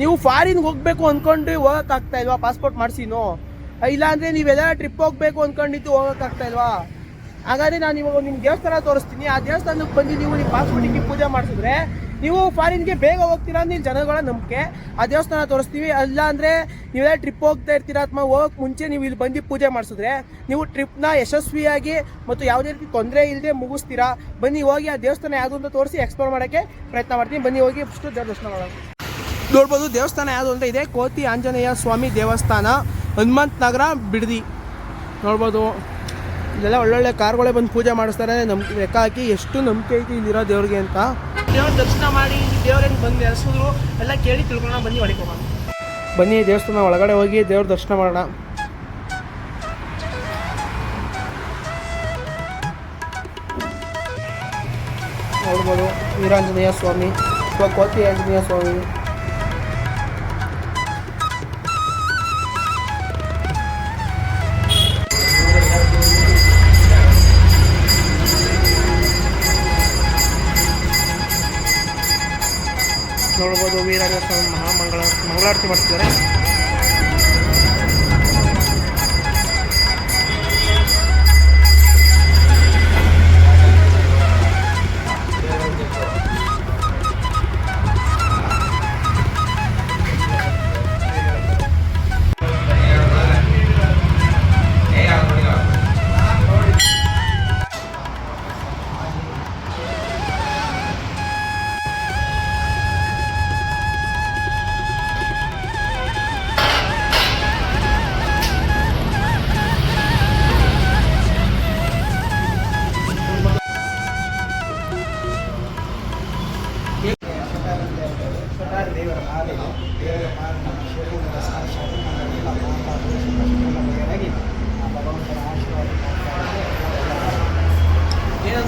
ನೀವು ಫಾರಿನ್ಗೆ ಹೋಗ್ಬೇಕು ಅಂದ್ಕೊಂಡು ಹೋಗೋಕ್ಕಾಗ್ತಾ ಇಲ್ವಾ? ಪಾಸ್ಪೋರ್ಟ್ ಮಾಡಿಸಿನೋ ಇಲ್ಲಾಂದರೆ ನೀವೆಲ್ಲ ಟ್ರಿಪ್ ಹೋಗ್ಬೇಕು ಅಂದ್ಕೊಂಡಿದ್ದು ಹೋಗೋಕ್ಕಾಗ್ತಾ ಇಲ್ವಾ? ಹಾಗಾದ್ರೆ ನಾನು ಇವಾಗ ನಿಮ್ಮ ದೇವಸ್ಥಾನ ತೋರಿಸ್ತೀನಿ. ಆ ದೇವಸ್ಥಾನಕ್ಕೆ ಬಂದು ನೀವು ನಿಮ್ಮ ಪಾಸ್ಪೋರ್ಟಿಗೆ ಪೂಜೆ ಮಾಡಿಸಿದ್ರೆ ನೀವು ಫಾರಿನ್ಗೆ ಬೇಗ ಹೋಗ್ತೀರಾ ನೀವು ಜನಗಳ ನಂಬಿಕೆ. ಆ ದೇವಸ್ಥಾನ ತೋರಿಸ್ತೀವಿ. ಅಲ್ಲ ಅಂದರೆ ನೀವೆಲ್ಲ ಟ್ರಿಪ್ ಹೋಗ್ತಾ ಇರ್ತೀರಾ ಅಥವಾ ಹೋಗಕ್ಕೆ ಮುಂಚೆ ನೀವು ಇಲ್ಲಿ ಬಂದು ಪೂಜೆ ಮಾಡಿಸಿದ್ರೆ ನೀವು ಟ್ರಿಪ್ನ ಯಶಸ್ವಿಯಾಗಿ ಮತ್ತು ಯಾವುದೇ ರೀತಿ ತೊಂದರೆ ಇಲ್ಲದೆ ಮುಗಿಸ್ತೀರಾ? ಬನ್ನಿ ಹೋಗಿ ಆ ದೇವಸ್ಥಾನ ಯಾವುದು ಅಂತ ತೋರಿಸಿ ಎಕ್ಸ್ಪ್ಲೋರ್ ಮಾಡೋಕ್ಕೆ ಪ್ರಯತ್ನ ಮಾಡ್ತೀನಿ. ಬನ್ನಿ ಹೋಗಿ ಫಸ್ಟು ದೇವ್ರ ದರ್ಶನ ಮಾಡೋಣ ನೋಡ್ಬೋದು, ದೇವಸ್ಥಾನ ಯಾವುದು ಅಂತ ಇದೆ? ಕೋತಿ ಆಂಜನೇಯ ಸ್ವಾಮಿ ದೇವಸ್ಥಾನ, ಹನುಮಂತ ನಗರ, ಬಿಡದಿ. ನೋಡ್ಬೋದು, ಇಲ್ಲೆಲ್ಲ ಒಳ್ಳೊಳ್ಳೆ ಕಾರ್ಗಳೇ ಬಂದು ಪೂಜೆ ಮಾಡಿಸ್ತಾರೆ. ನಮ್ ಲೆಕ್ಕ ಹಾಕಿ ಎಷ್ಟು ನಂಬಿಕೆ ಐತಿ ಇಲ್ಲಿರೋ ದೇವ್ರಿಗೆ ಅಂತ. ದೇವ್ರ ದರ್ಶನ ಮಾಡಿ ದೇವ್ರೇನು ಬಂದು ನೆಲೆಸಿದ್ರು, ಎಲ್ಲ ಕೇಳಿ ತಿಳ್ಕೊಳ್ಳೋಣ, ಬನ್ನಿ ಒಳಗೆ ಬನ್ನಿ, ದೇವಸ್ಥಾನ ಒಳಗಡೆ ಹೋಗಿ ದೇವ್ರ ದರ್ಶನ ಮಾಡೋಣ. ನೋಡ್ಬೋದು, ವೀರಾಂಜನೇಯ ಸ್ವಾಮಿ, ಅಥವಾ ಕೋತಿ ಆಂಜನೇಯ ಸ್ವಾಮಿ. ನೋಡ್ಬೋದು ಸ್ವಾಮಿ ಮಹಾಮಂಗಳ ಮಂಗಳಾರತಿ ಮಾಡ್ತಿದ್ದಾರೆ.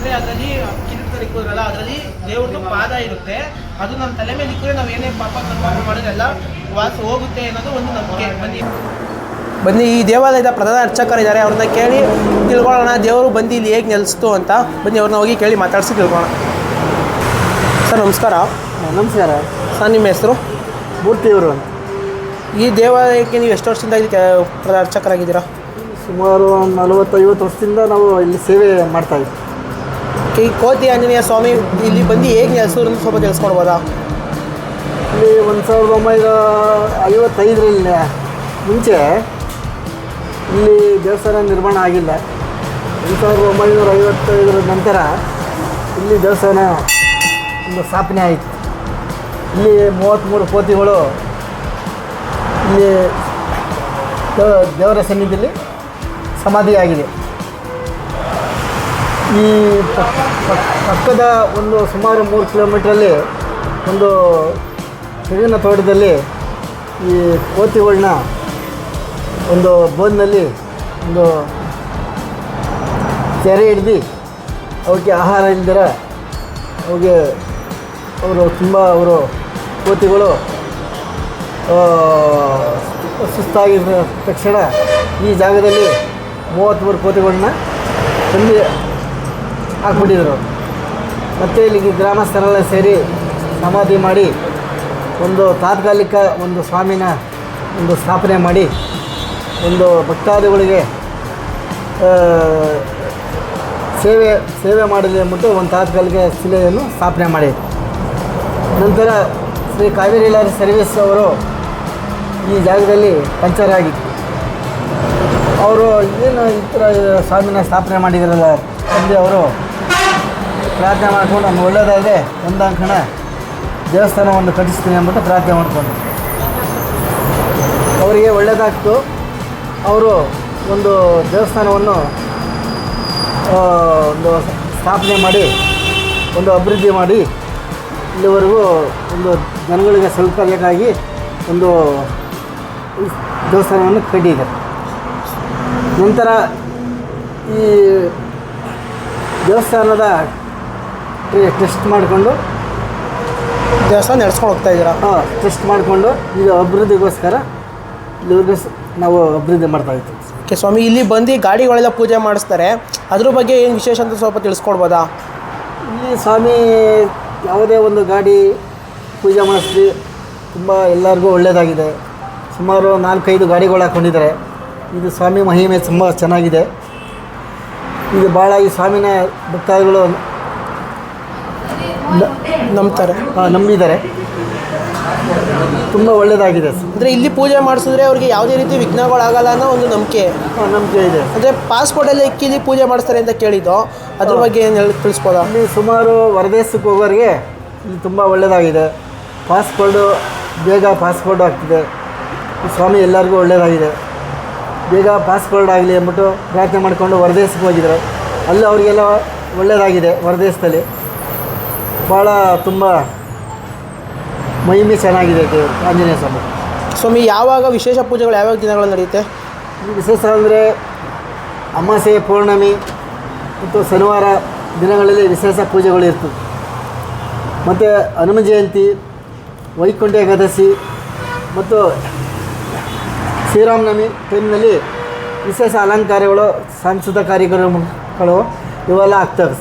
ಏನಂದ್ರೆ ಅದರಲ್ಲಿ ಕಿರೀಟದಲ್ಲಿ ಇಕ್ಕೋದ್ರಲ್ಲ ಅದರಲ್ಲಿ ದೇವ್ರದ್ದು ಪಾದ ಇರುತ್ತೆ. ಅದು ನಮ್ಮ ತಲೆ ಮೇಲೆ ಇಕ್ಕರೆ ನಾವು ಏನೇ ಪಾಪ ಕರ್ಮ ಮಾಡಿದ್ರೆಲ್ಲ ವಾಸ ಹೋಗುತ್ತೆ ಅನ್ನೋದು ಒಂದು ನಂಬಿಕೆ. ಬನ್ನಿ. ಬನ್ನಿ ಈ ದೇವಾಲಯದ ಪ್ರಧಾನ ಅರ್ಚಕರಿದ್ದಾರೆ ಅವ್ರನ್ನ ಕೇಳಿ ತಿಳ್ಕೊಳ್ಳೋಣ ದೇವರು ಬಂದು ಇಲ್ಲಿ ಹೇಗೆ ನೆಲೆಸ್ತು ಅಂತ. ಬನ್ನಿ ಅವ್ರನ್ನ ಹೋಗಿ ಕೇಳಿ ಮಾತಾಡಿಸಿ ತಿಳ್ಕೊಳ್ಳೋಣ. ಸರ್ ನಮಸ್ಕಾರ. ನಮಸ್ಕಾರ. ಸರ್ ನಿಮ್ಮ ಹೆಸರು? ಮೂರ್ತಿಯವರು ಅಂತ. ಈ ದೇವಾಲಯಕ್ಕೆ ನೀವು ಎಷ್ಟು ವರ್ಷದಿಂದ ಇಲ್ಲಿ ಪ್ರಧಾನ ಅರ್ಚಕರಾಗಿದ್ದೀರಾ? ಸುಮಾರು ಒಂದು ನಲವತ್ತೈವತ್ತು ವರ್ಷದಿಂದ ನಾವು ಇಲ್ಲಿ ಸೇವೆ ಮಾಡ್ತಾ ಇದ್ವಿ ಈ ಕೋತಿ ಆಂಜನೇಯ ಸ್ವಾಮಿ ಇಲ್ಲಿ ಬಂದು ಹೇಗೆ ನೆಲೆಸಿದ್ರು ಅಂತ ಸ್ವಲ್ಪ ತಿಳಿಸ್ಕೊಡ್ಬೋದಾ? ಇಲ್ಲಿ ಒಂದು ಸಾವಿರದ ಒಂಬೈನೂರ ಐವತ್ತೈದರಲ್ಲಿ ಮುಂಚೆ ಇಲ್ಲಿ ದೇವಸ್ಥಾನ ನಿರ್ಮಾಣ ಆಗಿಲ್ಲ. ಒಂದು ಸಾವಿರದ ಒಂಬೈನೂರ ಐವತ್ತೈದರ ನಂತರ ಇಲ್ಲಿ ದೇವಸ್ಥಾನ ಒಂದು ಸ್ಥಾಪನೆ ಆಯಿತು. ಇಲ್ಲಿ ಮೂವತ್ತ್ಮೂರು ಕೋತಿಗಳು ಇಲ್ಲಿ ದೇವ- ದೇವರ ಸನ್ನಿಧಿಯಲ್ಲಿ ಸಮಾಧಿಯಾಗಿದೆ. ಈ ಪಕ್- ಪಕ್- ಪಕ್ಕದ ಒಂದು ಸುಮಾರು ಮೂರು ಕಿಲೋಮೀಟ್ರಲ್ಲಿ ಒಂದು ತೆಂಗಿನ ತೋಟದಲ್ಲಿ ಈ ಕೋತಿಗಳನ್ನ ಒಂದು ಬೋನ್ನಲ್ಲಿ ಒಂದು ತೆರೆ ಹಿಡ್ದು ಅವಕ್ಕೆ ಆಹಾರ ಇಲ್ದಿರ ಅವಗೆ ಅವರು ತುಂಬ ಅವರು ಕೋತಿಗಳು ಸುಸ್ತಾಗಿದ್ದ ತಕ್ಷಣ ಈ ಜಾಗದಲ್ಲಿ ಮೂವತ್ತ್ಮೂರು ಕೋತಿಗಳನ್ನ ತಂದು ಹಾಕ್ಬಿಟ್ಟಿದ್ರು. ಮತ್ತು ಇಲ್ಲಿಗೆ ಗ್ರಾಮಸ್ಥರೆಲ್ಲ ಸೇರಿ ಸಮಾಧಿ ಮಾಡಿ ಒಂದು ತಾತ್ಕಾಲಿಕ ಒಂದು ಸ್ವಾಮಿನ ಒಂದು ಸ್ಥಾಪನೆ ಮಾಡಿ ಒಂದು ಭಕ್ತಾದಿಗಳಿಗೆ ಸೇವೆ ಸೇವೆ ಮಾಡಿದೆ ಅಂದ್ಬಿಟ್ಟು ಒಂದು ತಾತ್ಕಾಲಿಕ ಶಿಲೆಯನ್ನು ಸ್ಥಾಪನೆ ಮಾಡಿ ನಂತರ ಶ್ರೀ ಕಾವೇರಿ ಲಾರಿ ಸರ್ವಿಸ್ ಅವರು ಈ ಜಾಗದಲ್ಲಿ ಪಂಚರ್ ಆಗಿತ್ತು. ಅವರು ಏನು ಈ ಥರ ಸ್ವಾಮಿನ ಸ್ಥಾಪನೆ ಮಾಡಿದ್ರಲ್ಲ? ತಂದೆ ಅವರು ಪ್ರಾರ್ಥನೆ ಮಾಡ್ಕೊಂಡು ಒಂದು ಒಳ್ಳೆಯದಾದರೆ ಒಂದಾಂಕಣ ದೇವಸ್ಥಾನವನ್ನು ಕಟ್ಟಿಸ್ತೀನಿ ಅಂದ್ಬಿಟ್ಟು ಪ್ರಾರ್ಥನೆ ಮಾಡಿಕೊಂಡು. ಅವರಿಗೆ ಒಳ್ಳೆಯದಾಗ್ತು ಅವರು ಒಂದು ದೇವಸ್ಥಾನವನ್ನು ಒಂದು ಸ್ಥಾಪನೆ ಮಾಡಿ, ಒಂದು ಅಭಿವೃದ್ಧಿ ಮಾಡಿ, ಇಲ್ಲಿವರೆಗೂ ಒಂದು ಜನಗಳಿಗೆ ಸೌಕರ್ಯಕ್ಕಾಗಿ ಒಂದು ದೇವಸ್ಥಾನವನ್ನು ಕಟ್ಟಿದ್ದಾರೆ. ನಂತರ ಈ ದೇವಸ್ಥಾನದ ಟೆಸ್ಟ್ ಮಾಡಿಕೊಂಡು ದೇವಸ್ಥಾನ ನಡೆಸ್ಕೊಂಡು ಹೋಗ್ತಾ ಇದ್ದೀರಾ? ಹಾಂ ಟೆಸ್ಟ್ ಮಾಡಿಕೊಂಡು ಈಗ ಅಭಿವೃದ್ಧಿಗೋಸ್ಕರ ಇವ್ರಿಗೆ ನಾವು ಅಭಿವೃದ್ಧಿ ಮಾಡ್ತಾ ಇದ್ದೀವಿ. ಓಕೆ ಸ್ವಾಮಿ ಇಲ್ಲಿ ಬಂದು ಗಾಡಿಗಳೆಲ್ಲ ಪೂಜೆ ಮಾಡಿಸ್ತಾರೆ. ಅದ್ರ ಬಗ್ಗೆ ಏನು ವಿಶೇಷ ಅಂತ ಸ್ವಲ್ಪ ತಿಳಿಸ್ಕೊಡ್ಬೋದಾ? ಇಲ್ಲಿ ಸ್ವಾಮಿ ಯಾವುದೇ ಒಂದು ಗಾಡಿ ಪೂಜೆ ಮಾಡಿಸ್ತೀವಿ ತುಂಬ ಎಲ್ಲರಿಗೂ ಒಳ್ಳೆಯದಾಗಿದೆ ಸುಮಾರು ನಾಲ್ಕೈದು ಗಾಡಿಗಳು ಹಾಕ್ಕೊಂಡಿದ್ದಾರೆ ಇದು ಸ್ವಾಮಿ ಮಹಿಮೆ ತುಂಬ ಚೆನ್ನಾಗಿದೆ. ಇದು ಭಾಳ ಈ ಸ್ವಾಮಿನ ಭಕ್ತಾದಿಗಳು ನಂಬ್ತಾರೆ ಹಾಂ ನಂಬಿದ್ದಾರೆ. ತುಂಬ ಒಳ್ಳೆಯದಾಗಿದೆ ಅಂದರೆ ಇಲ್ಲಿ ಪೂಜೆ ಮಾಡಿಸಿದ್ರೆ ಅವ್ರಿಗೆ ಯಾವುದೇ ರೀತಿ ವಿಘ್ನಗಳಾಗಲ್ಲ ಅನ್ನೋ ಒಂದು ನಂಬಿಕೆ. ನಂಬಿಕೆ ಇದೆ. ಅಂದರೆ ಪಾಸ್ಪೋರ್ಟಲ್ಲಿ ಇಕ್ಕಿಲಿ ಪೂಜೆ ಮಾಡಿಸ್ತಾರೆ ಅಂತ ಕೇಳಿದ್ದು ಅದ್ರ ಬಗ್ಗೆ ಏನು ಹೇಳಿ ತಿಳಿಸ್ಬೋದಾ? ಅಲ್ಲಿ ಸುಮಾರು ಹೊರದೇಶಕ್ಕೆ ಹೋಗೋರಿಗೆ ಇಲ್ಲಿ ತುಂಬ ಒಳ್ಳೆಯದಾಗಿದೆ ಪಾಸ್ಪೋರ್ಟು ಬೇಗ ಪಾಸ್ಪೋರ್ಟ್ ಆಗ್ತಿದೆ. ಸ್ವಾಮಿ ಎಲ್ಲರಿಗೂ ಒಳ್ಳೆಯದಾಗಿದೆ ಬೇಗ ಪಾಸ್ಪೋರ್ಟ್ ಆಗಲಿ ಅಂದ್ಬಿಟ್ಟು ಪ್ರಾರ್ಥನೆ ಮಾಡಿಕೊಂಡು ಹೊರದೇಶಕ್ಕೆ ಹೋಗಿದ್ರು. ಅಲ್ಲಿ ಅವರಿಗೆಲ್ಲ ಒಳ್ಳೆಯದಾಗಿದೆ ಹೊರದೇಶದಲ್ಲಿ ಭಾಳ ತುಂಬ ಮಹಿಮೆ ಚೆನ್ನಾಗಿದೆ ದೇವರು ಆಂಜನೇಯ ಸ್ವಾಮಿ. ಸ್ವಾಮಿ ಯಾವಾಗ ವಿಶೇಷ ಪೂಜೆಗಳು ಯಾವ್ಯಾವ ದಿನಗಳು ನಡೆಯುತ್ತೆ? ವಿಶೇಷ ಅಂದರೆ ಅಮಾಸೆ ಪೌರ್ಣಮಿ ಮತ್ತು ಶನಿವಾರ ದಿನಗಳಲ್ಲಿ ವಿಶೇಷ ಪೂಜೆಗಳು ಇರ್ತದೆ. ಮತ್ತು ಹನುಮ ಜಯಂತಿ ವೈಕುಂಠ ಏಕಾದಶಿ ಮತ್ತು ಶ್ರೀರಾಮನವಮಿ ಟೈಮ್ನಲ್ಲಿ ವಿಶೇಷ ಅಲಂಕಾರಗಳು ಸಾಂಸ್ಕೃತಿಕ ಕಾರ್ಯಕ್ರಮಗಳು ಇವೆಲ್ಲ ಆಗ್ತವೆ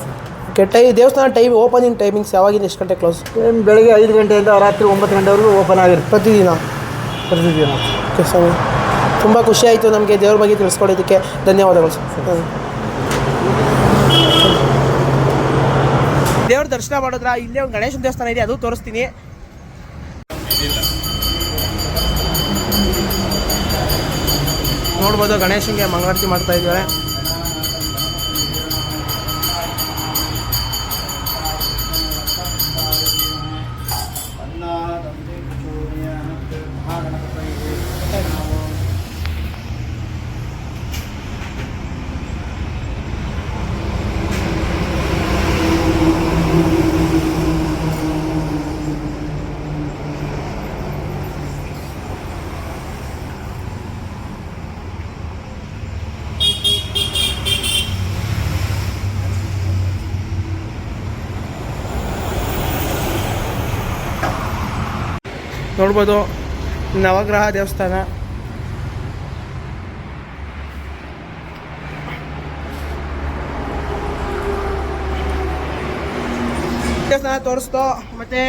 ಓಕೆ ಟೈ ದೇವಸ್ಥಾನ ಟೈಮ್ ಓಪನಿಂಗ್ ಟೈಮಿಂಗ್ಸ್ ಯಾವಾಗಿಂದ ಎಷ್ಟು ಗಂಟೆ ಕ್ಲೋಸ್ ಟೈಮ್ ಬೆಳಗ್ಗೆ ಐದು ಗಂಟೆಯಿಂದ ರಾತ್ರಿ ಒಂಬತ್ತು ಗಂಟೆವರೆಗೂ ಓಪನ್ ಆಗಿರುತ್ತೆ. ಪ್ರತಿದಿನ? ಪ್ರತಿದಿನ. Okay sir. ತುಂಬ ಖುಷಿ ಆಯಿತು ನಮಗೆ ದೇವ್ರ ಬಗ್ಗೆ ತಿಳಿಸ್ಕೊಡೋದಕ್ಕೆ. ಧನ್ಯವಾದಗಳು ಸರ್. ದೇವ್ರ ದರ್ಶನ ಮಾಡಿದ್ರ? ಇಲ್ಲೇ ಒಂದು ಗಣೇಶನ ದೇವಸ್ಥಾನ ಇದೆ ಅದು ತೋರಿಸ್ತೀನಿ. ನೋಡ್ಬೋದು ಗಣೇಶನಿಗೆ ಮಂಗಳಾರತಿ ಮಾಡ್ತಾ ಇದ್ದಾರೆ. ನೋಡ್ಬೋದು. ನವಗ್ರಹ ದೇವಸ್ಥಾನ. ದೇವಸ್ಥಾನ ತೋರಿಸ್ತೋ. ಮತ್ತೆ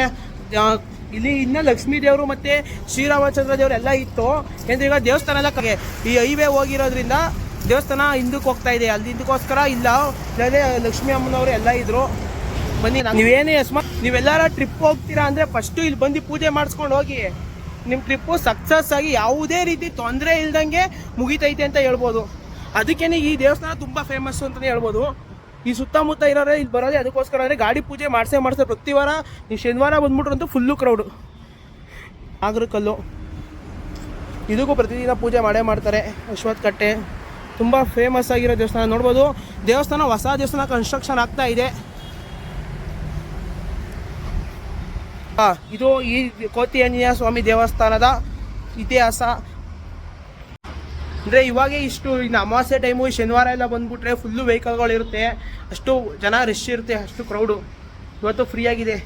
ಇಲ್ಲಿ ಇನ್ನ ಲಕ್ಷ್ಮೀ ದೇವರು ಮತ್ತೆ ಶ್ರೀರಾಮಚಂದ್ರ ದೇವರು ಎಲ್ಲ ಇತ್ತು. ಏನಂದ್ರೆ ಈಗ ದೇವಸ್ಥಾನ ಎಲ್ಲ ಈ ಹೈವೇ ಹೋಗಿರೋದ್ರಿಂದ ದೇವಸ್ಥಾನ ಹಿಂದಕ್ಕೆ ಹೋಗ್ತಾ ಇದೆ. ಅಲ್ಲಿ ಹಿಂದಕ್ಕೋಸ್ಕರ ಇಲ್ಲ. ಲಕ್ಷ್ಮೀ ಅಮ್ಮನವರು ಎಲ್ಲ ಇದ್ರು. ಬನ್ನಿ ನೀವೇನೇ ಅಸ್ಮಾತ್ ನೀವೆಲ್ಲಾರ ಟ್ರಿಪ್ ಹೋಗ್ತೀರಾ ಅಂದ್ರೆ ಫಸ್ಟ್ ಇಲ್ಲಿ ಬಂದು ಪೂಜೆ ಮಾಡಿಸ್ಕೊಂಡು ಹೋಗಿ. ನಿಮ್ಮ ಟ್ರಿಪ್ಪು ಸಕ್ಸಸ್ ಆಗಿ ಯಾವುದೇ ರೀತಿ ತೊಂದರೆ ಇಲ್ದಂಗೆ ಮುಗಿತೈತೆ ಅಂತ ಹೇಳ್ಬೋದು. ಅದಕ್ಕೇನೆ ಈ ದೇವಸ್ಥಾನ ತುಂಬಾ ಫೇಮಸ್ ಅಂತಲೇ ಹೇಳ್ಬೋದು. ಈ ಸುತ್ತಮುತ್ತ ಇರೋರೆ ಇಲ್ಲಿ ಬರೋದೇ ಅದಕ್ಕೋಸ್ಕರ ಅಂದ್ರೆ ಗಾಡಿ ಪೂಜೆ ಮಾಡಿಸೇ ಮಾಡಿಸ್ತಾರೆ ಪ್ರತಿ ವಾರ ಈ ಶನಿವಾರ ಬಂದ್ಬಿಟ್ರಂತೂ ಫುಲ್ಲು ಕ್ರೌಡು ಕಲ್ಲು. ಇದಕ್ಕೂ ಪ್ರತಿದಿನ ಪೂಜೆ ಮಾಡೇ ಮಾಡ್ತಾರೆ. ಅಶ್ವತ್ಥ ಕಟ್ಟೆ ತುಂಬ ಫೇಮಸ್ ಆಗಿರೋ ದೇವಸ್ಥಾನ ನೋಡ್ಬೋದು. ದೇವಸ್ಥಾನ ಹೊಸ ದೇವಸ್ಥಾನ ಕನ್ಸ್ಟ್ರಕ್ಷನ್ ಆಗ್ತಾ ಇದೆ. ಇದು ಈ ಕೋತಿ ಆಂಜನೇಯ ಸ್ವಾಮಿ ದೇವಸ್ಥಾನದ ಇತಿಹಾಸ. ಅಂದರೆ ಇವಾಗ ಇಷ್ಟು ಇನ್ನು ಅಮಾವಾಸ್ಯೆ ಟೈಮು ಶನಿವಾರ ಎಲ್ಲ ಬಂದ್ಬಿಟ್ರೆ ಫುಲ್ಲು ವೆಹಿಕಲ್ಗಳು ಇರುತ್ತೆ. ಅಷ್ಟು ಜನ ರಶ್ ಇರುತ್ತೆ, ಅಷ್ಟು ಕ್ರೌಡು ಇವತ್ತು ಫ್ರೀ ಆಗಿದೆ.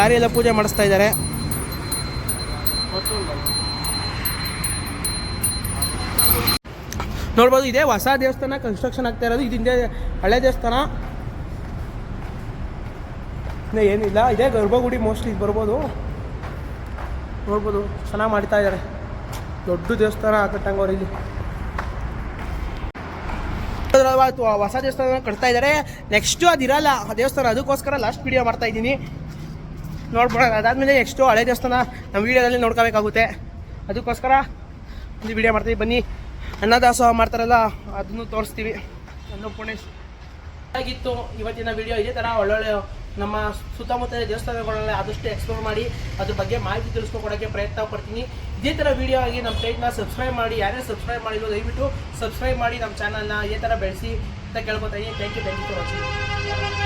ಲಾರಿ ಎಲ್ಲ ಪೂಜೆ ಮಾಡಿಸ್ತಾ ಇದ್ದಾರೆ. ನೋಡ್ಬೋದು ಇದೇ ಹೊಸ ದೇವಸ್ಥಾನ ಕನ್ಸ್ಟ್ರಕ್ಷನ್ ಆಗ್ತಾ ಇರೋದು. ಇದು ಹಿಂದೆ ಹಳೆ ದೇವಸ್ಥಾನ. ಏನಿಲ್ಲ. ಇದೇ ಗರ್ಭಗುಡಿ ಮೋಸ್ಟ್ಲಿ ಇದು ಬರ್ಬೋದು. ನೋಡ್ಬೋದು ಚೆನ್ನಾಗಿ ಮಾಡ್ತಾ ಇದ್ದಾರೆ. ದೊಡ್ಡ ದೇವಸ್ಥಾನ ಕಟ್ಟಂಗವ್ರು ಇಲ್ಲಿ. ಅದ್ರಲ್ವಾ ಅದು ಹೊಸ ದೇವಸ್ಥಾನ ಕಟ್ತಾ ಇದ್ದಾರೆ. ನೆಕ್ಸ್ಟು ಅದಿರಲ್ಲ ಆ ದೇವಸ್ಥಾನ, ಅದಕ್ಕೋಸ್ಕರ ಲಾಸ್ಟ್ ವಿಡಿಯೋ ಮಾಡ್ತಾ ಇದ್ದೀನಿ. ನೋಡ್ಬೋಣ ಅದಾದಮೇಲೆ ನೆಕ್ಸ್ಟು ಹಳೆ ದೇವಸ್ಥಾನ ನಮ್ಮ ವೀಡಿಯೋದಲ್ಲಿ ನೋಡ್ಕೋಬೇಕಾಗುತ್ತೆ. ಅದಕ್ಕೋಸ್ಕರ ಒಂದು ವಿಡಿಯೋ ಮಾಡ್ತೀವಿ. ಬನ್ನಿ. ಅನ್ನದಾಸೋಹ ಮಾಡ್ತಾರಲ್ಲ, ಅದನ್ನು ತೋರಿಸ್ತೀವಿ. ಅನ್ನಪೂರ್ಣೇಶ್. ಆಗಿತ್ತು. ಇವತ್ತಿನ ವಿಡಿಯೋ ಇದೇ ಥರ ಒಳ್ಳೊಳ್ಳೆ ನಮ್ಮ ಸುತ್ತಮುತ್ತ ದೇವಸ್ಥಾನಗಳಲ್ಲಿ ಆದಷ್ಟು ಎಕ್ಸ್ಪ್ಲೋರ್ ಮಾಡಿ, ಅದ್ರ ಬಗ್ಗೆ ಮಾಹಿತಿ ತಿಳಿಸ್ಕೊಡೋಕ್ಕೆ ಪ್ರಯತ್ನ ಪಡ್ತೀನಿ. ಇದೇ ಥರ ವಿಡಿಯೋ ಆಗಿ ನಮ್ಮ ಪೇಜ್ನ ಸಬ್ಸ್ಕ್ರೈಬ್ ಮಾಡಿ ಯಾರೇ ಸಬ್ಸ್ಕ್ರೈಬ್ ಮಾಡಿದ್ರು ದಯವಿಟ್ಟು ಸಬ್ಸ್ಕ್ರೈಬ್ ಮಾಡಿ ನಮ್ಮ ಚಾನಲ್ನ ಇದೇ ಥರ ಬೆಳೆಸಿ ಅಂತ ಕೇಳ್ಕೊತೀನಿ thank you thank you for watching